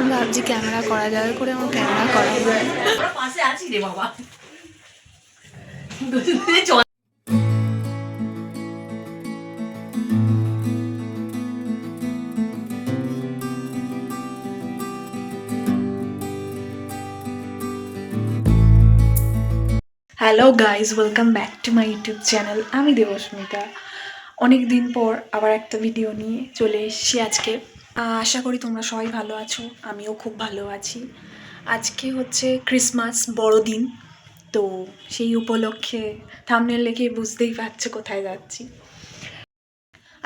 আমি ভাবছি ক্যামেরা করা যাবে করে আমার ক্যামেরা করা। পাশে আছি রে বাবা। Hello guys welcome back to my YouTube channel আমি দেবস্মিতা। অনেক দিন পর আবার একটা ভিডিও নিয়ে চলে এসেছি আজকে। আশা করি তোমরা সবাই ভালো আছো, আমিও খুব ভালো আছি। আজকে হচ্ছে ক্রিসমাস বড়দিন, তো সেই উপলক্ষে থামনেল লেখে বুঝতেই পারছ কোথায় যাচ্ছি।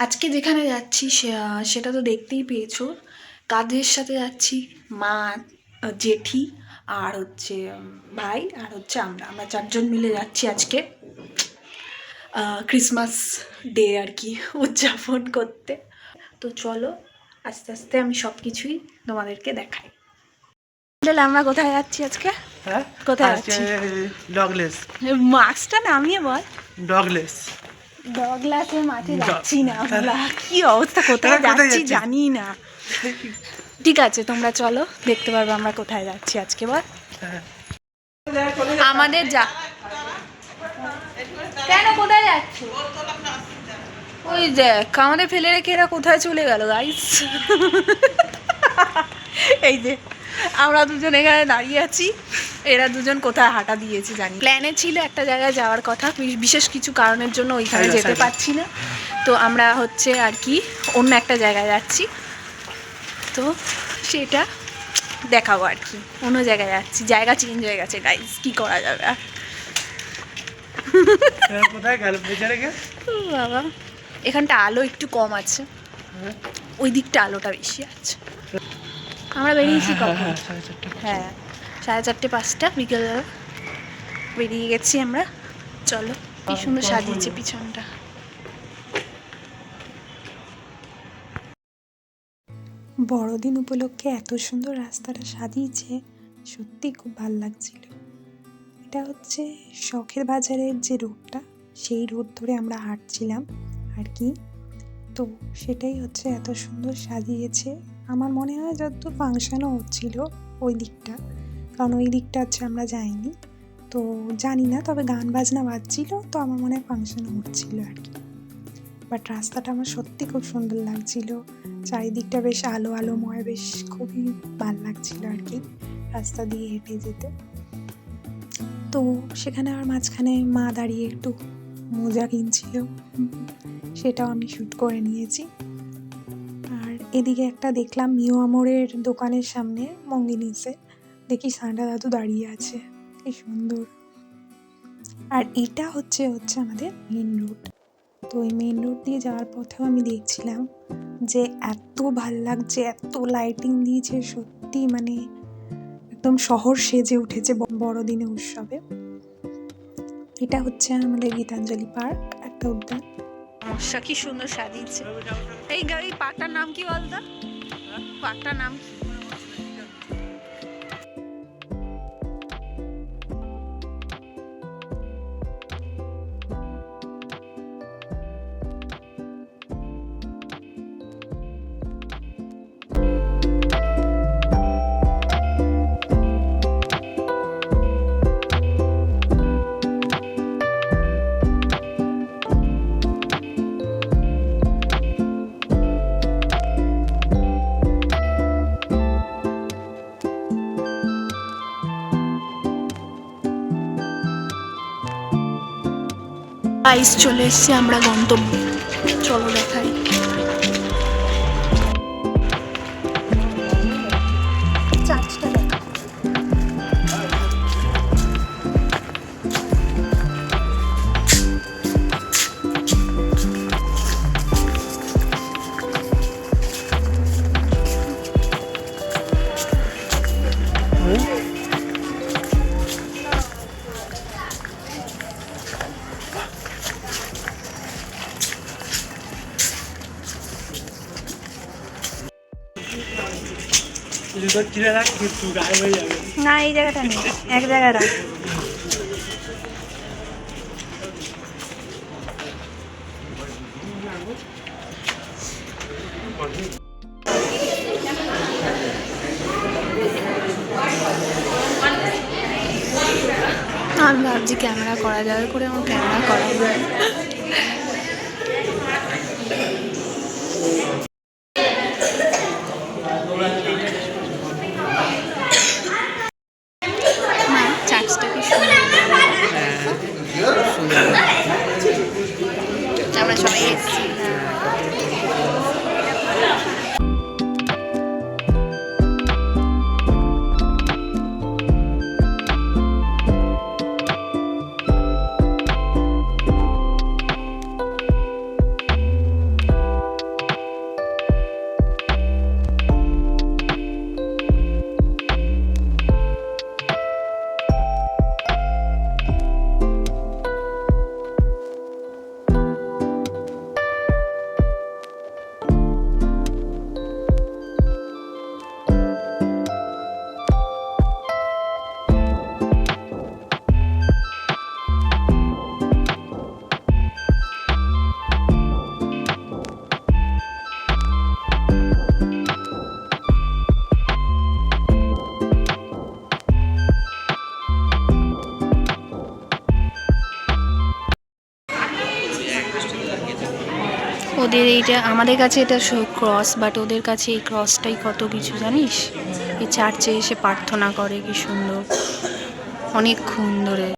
আজকে যেখানে যাচ্ছি সেটা তো দেখতেই পেয়েছ। কাদের সাথে যাচ্ছি? মা জেঠি আর হচ্ছে ভাই আর হচ্ছে আমরা। আমরা চারজন মিলে যাচ্ছি আজকে ক্রিসমাস ডে আর কি উদযাপন করতে। তো চলো আস্তে আস্তে আমি সব কিছুই তোমাদেরকে দেখাই। তাহলে আমরা কোথায় যাচ্ছি আজকে? হ্যাঁ? কোথায় আছি? ডগলেস। মাস্কটা নামিয়ে বল। ডগলেস। ডগ মাঠে যাচ্ছি না আমরা। কি অবস্থা? কোথায় যাচ্ছি জানি না। ঠিক আছে তোমরা চলো দেখতে পারবে আমরা কোথায় যাচ্ছি আজকে বল। হ্যাঁ। আমাদের যা কেন কোথায় যাচ্ছ? ওই দেখ আমাদের ফেলে রেখে এরা কোথায় চলে গেল গাইস এই যে আমরা দুজন এখানে দাঁড়িয়ে আছি। এরা দুজন কোথায় হাঁটা দিয়েছে জানি প্ল্যানে ছিল একটা জায়গায় যাওয়ার কথা বিশেষ কিছু কারণের জন্য ওইখানে যেতে পারছি না। তো আমরা হচ্ছে আর কি অন্য একটা জায়গায় যাচ্ছি। তো সেটা দেখাবো আর কি। অন্য জায়গায় যাচ্ছি। জায়গা চেঞ্জ হয়ে গেছে গাইজ কি করা যাবে? আর কোথায় গেল? বাবা। এখানটা আলো একটু কম আছে। ওই দিকটা আলোটা বেশি আছে। আমরা বেরিয়েছি কখন? হ্যাঁ সাড়ে চারটে হ্যাঁ সাড়ে চারটে পাঁচটা বিকেলবেলা বেরিয়ে গেছি আমরা। চলো কি সুন্দর সাজিয়েছে পিছনটা। বড়দিন উপলক্ষে এত সুন্দর রাস্তাটা সাজিয়েছে সত্যি খুব ভালো লাগছিল। এটা হচ্ছে শখের বাজারের যে রোডটা সেই রোড ধরে আমরা হাঁটছিলাম। আর কি? তো সেটাই হচ্ছে এত সুন্দর সাজিয়েছে। আমার মনে হয় যত ফাংশানও হচ্ছিল ওই দিকটা, কারণ ওই দিকটা হচ্ছে আমরা যাইনি। তো জানি না, তবে গান বাজনা বাজছিল, তো আমার মনে হয় ফাংশনও হচ্ছিল আর কি। বাট রাস্তাটা আমার সত্যি খুব সুন্দর লাগছিল। চারিদিকটা বেশ আলো আলোময়, বেশ খুবই ভালো লাগছিল আর কি রাস্তা দিয়ে হেঁটে যেতে। তো সেখানে আর মাঝখানে মা দাঁড়িয়ে একটু মোজা কিনছিল। সেটাও আমি শ্যুট করে নিয়েছি। আর এদিকে একটা দেখলাম মিও আমরের দোকানের সামনে মঙ্গিনিসে। দেখি সান্ডা দাদু দাঁড়িয়ে আছে। কি সুন্দর। আর এটা হচ্ছে হচ্ছে আমাদের মেন রোড তো ওই মেন রোড দিয়ে যাওয়ার পথেও আমি দেখছিলাম যে এত ভালো লাগছে, এত লাইটিং দিয়েছে, সত্যি মানে একদম শহর সেজে উঠেছে বড়দিনে উৎসবে। এটা হচ্ছে আমাদের গীতাঞ্জলি পার্ক, একটা উদ্যান। মশা কি সুন্দর সাজিয়েছে। এই গাড়ি পার্কটার নাম কি বলতো? পার্কটার নাম কি? আইস চলে এসছে আমরা গন্তব্য। চলো দেখাই। না, এই জায়গাটা নেই। এক জায়গাটা। আমি ভাবছি ক্যামেরা করা যাবে, করে আমার ক্যামেরা করা যায় ওদের এইটা, আমাদের কাছে এটা ক্রস বাট ওদের কাছে এই ক্রসটাই কত কিছু জানিস? এই চার্চে এসে প্রার্থনা করে কি সুন্দর। অনেকক্ষণ ধরে।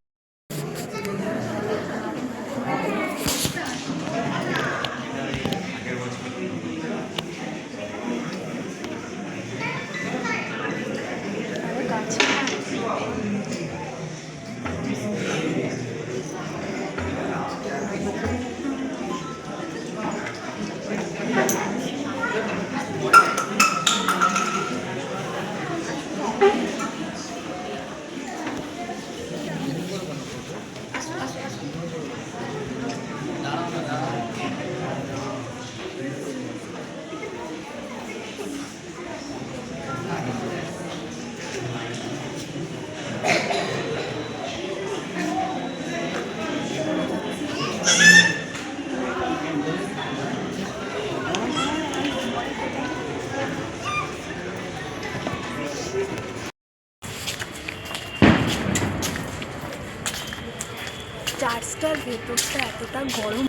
এতটা গরম।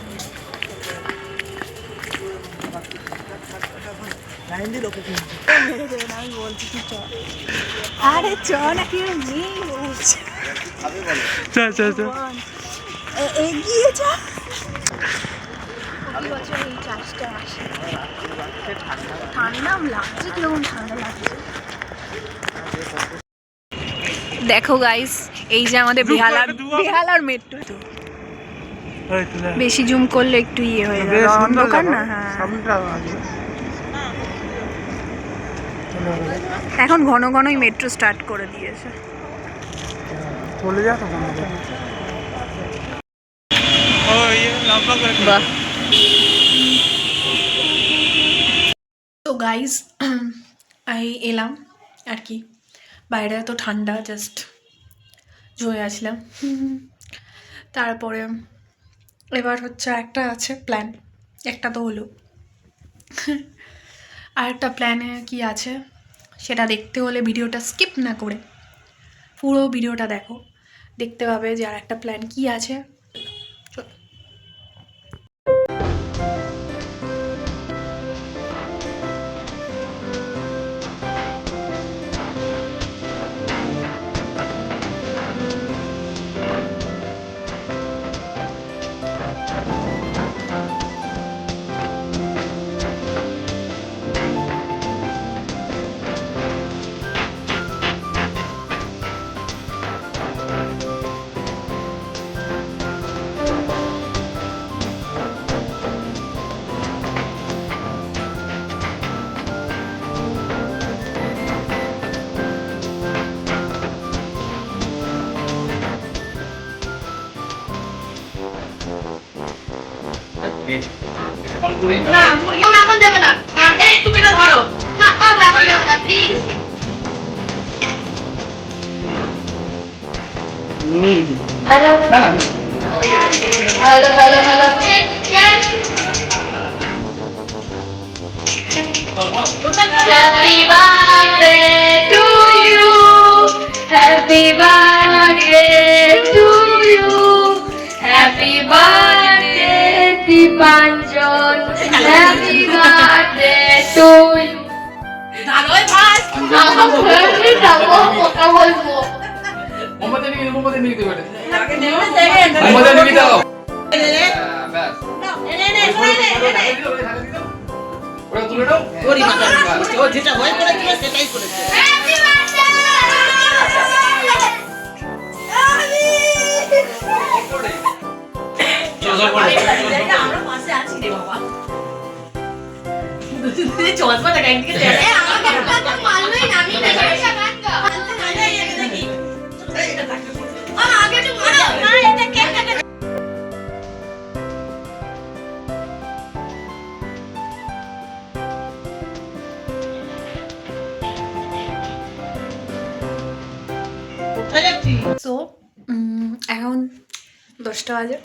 আরে চ না কি এগিয়ে যা। বছর এই চার্চটা আসে। ঠান্ডা লাগছে কীরকম ঠান্ডা লাগছে। দেখো গাইস এই যে আমাদের বেহালার বেহালার মেট্রো। বেশি জুম করলে একটু ইয়ে হয়ে যাবে। অন্ধকার না? হ্যাঁ। এখন ঘন ঘনই মেট্রো স্টার্ট করে দিয়েছে। চলে যা তখন ও ইয়ে লম্বা করে বাহ তো গাইজ আমি এলাম আর কি। বাইরে এত ঠান্ডা জাস্ট জয়ে আসলাম তারপরে এবার হচ্ছে একটা আছে প্ল্যান একটা তো হলো। আর একটা প্ল্যানে কি আছে, সেটা দেখতে হলে ভিডিওটা স্কিপ না করে পুরো ভিডিওটা দেখো। দেখতে পাবে যে আর একটা প্ল্যান কি আছে। না এখন এখন দেবে না। এই তুমি না ধরো। না এখন দেবে না please hello hello hello hello Happy birthday to you. Happy birthday to birthday Dipanjan happy birthday to you দাঁড়াই ভাই আমি যাব কথা বলব। মোমবাতি নিয়ে মোমবাতি নিয়ে দেখেন মোমবাতি নিয়ে দাও ওটা তুলে দাও ওরি মাথা ও যেটা ভয় করেছিল সেটাই করেছে। হ্যাপি বার্থডে সো এখন দশটা বাজে।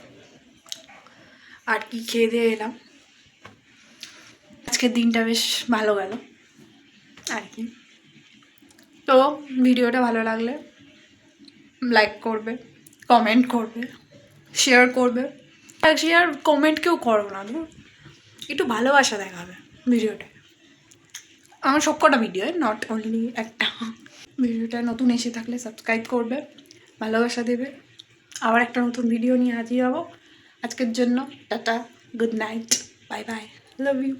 আর কি খেয়ে দিয়ে এলাম। আজকের দিনটা বেশ ভালো গেল আর কি। তো ভিডিওটা ভালো লাগলে লাইক করবে কমেন্ট করবে শেয়ার করবে। শেয়ার কমেন্ট কেউ করো না। একটু ভালোবাসা দেখাবে ভিডিওটা। আমার সবকটা ভিডিও নট অনলি একটা। ভিডিওটা নতুন এসে থাকলে সাবস্ক্রাইব করবে, ভালোবাসা দেবে। আবার একটা নতুন ভিডিও নিয়ে হাজির হব। আজকের জন্য tata good night bye bye love you